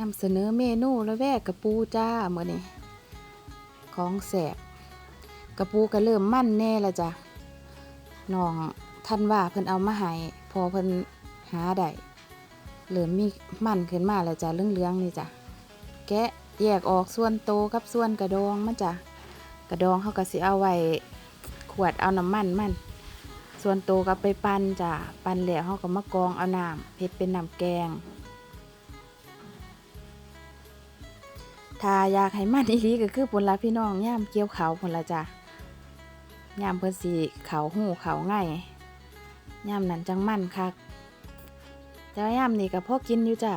นำเสนอเมนูละแวกกระปูจ้าเมื่อนี้ของแสบกระปูก็เริ่มมั่นแน่ละจ้ะน้องท่านว่าเพิ่นเอามาให้พอเพิ่นหาได้เริ่มมีมั่นขึ้นมาแล้วจ้ะเหลืองๆนี่จ้ะแกะแยกออกส่วนโตกับส่วนกระดองมันจ้ะกระดองเขาก็สิเอาไว้ขวดเอาน้ำมันมัน ส่วนโตก็ไปปั่นจ้ะปั่นแล้วเขาก็มากรองเอาน้ำเฮ็ดเป็นน้ำแกง ถ้าอยากให้มันอีหลีก็คือผลลัพธ์พี่น้องย่ามเกี่ยวเขาผลละจ้ะย่ามเพิ่นสิเขาหูเขาง่ายย่ามนั้นจังมันคักแต่ย่ามนี่ก็พอกินอยู่จ้ะ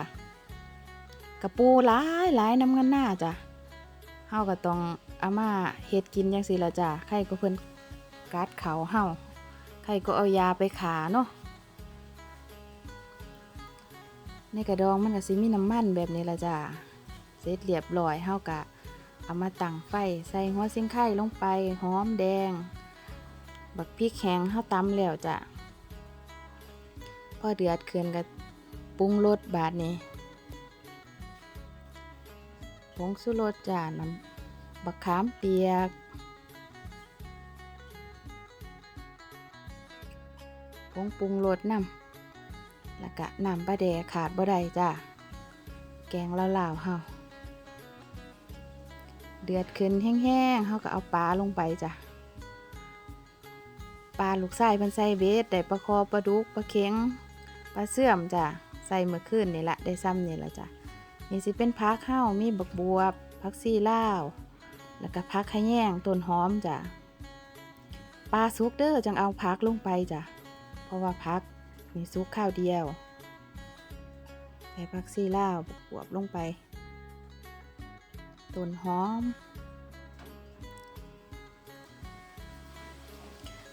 กระปูหลายหลายน้ำเงินหน้าจ้ะเฮาก็ต้องอามาเฮ็ดกินจังซี่ละจ้ะใครก็เพิ่นกัดเขาเฮาใครก็เอายาไปขาเนาะในกระดองมันก็สิมีน้ำมันแบบนี้ละจ้ะ เสร็จเรียบร้อยเฮากะเอามาตั้งไฟใส่หัวซิงไข่ลงไปหอมแดง บักพริกแห้งเฮาตำแล้วจ้ะพอเดือดขึ้นก็ปรุงรสบาดนี้ผงสุรสจ้ะน้ำบักขามเปียก ผงปรุงรสน้ำแล้วก็น้ำปลาแดขาดบ่ได้จ้ะแกงลาวๆเฮา เดือดขึ้นแห้งๆเฮาก็เอาปลาลงไปจ้ะ ปลาลูกไส้พันไส้เบสได้ปลาคอปลาดุกปลาเข็งปลาเสื่อมจ้ะ ใส่เมื่อคืนนี่แหละได้ซ้ำนี่แหละจ้ะ นี่สิเป็นพักข้าวมีบักบัวพักซี่ล่าว แล้วก็พักขะแยงต้นหอมจ้ะ ปลาซุกเด้อจังเอาพักลงไปจ้ะ เพราะว่าพักมีซุกข้าวเดียวใส่ผักซีลาวบวบลงไป ต้นหอม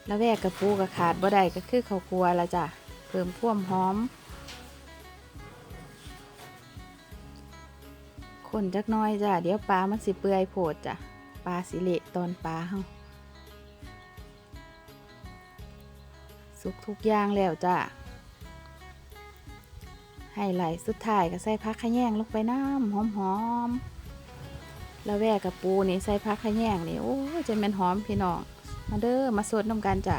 แล้วแวกกระปูกระขาดบ่ได้ก็คือข้าวคั่วละจ้ะเพิ่มควมหอม คนจักน้อยจ้ะเดี๋ยวปลามันสิเปื่อยโผดจ้ะปลาสิเละตอนปลาเฮาสุกทุกอย่างแล้วจ้ะให้ไหลสุดท้ายก็ใส่พักขะแยงลงไปน้ำหอมหอมๆ ล้วแวกกับปูนี่ใส่พักขะแยงนี่โอ้ยจะเป็นหอมพี่น้อง มาเด้อมาสดน้ำกันจ้ะ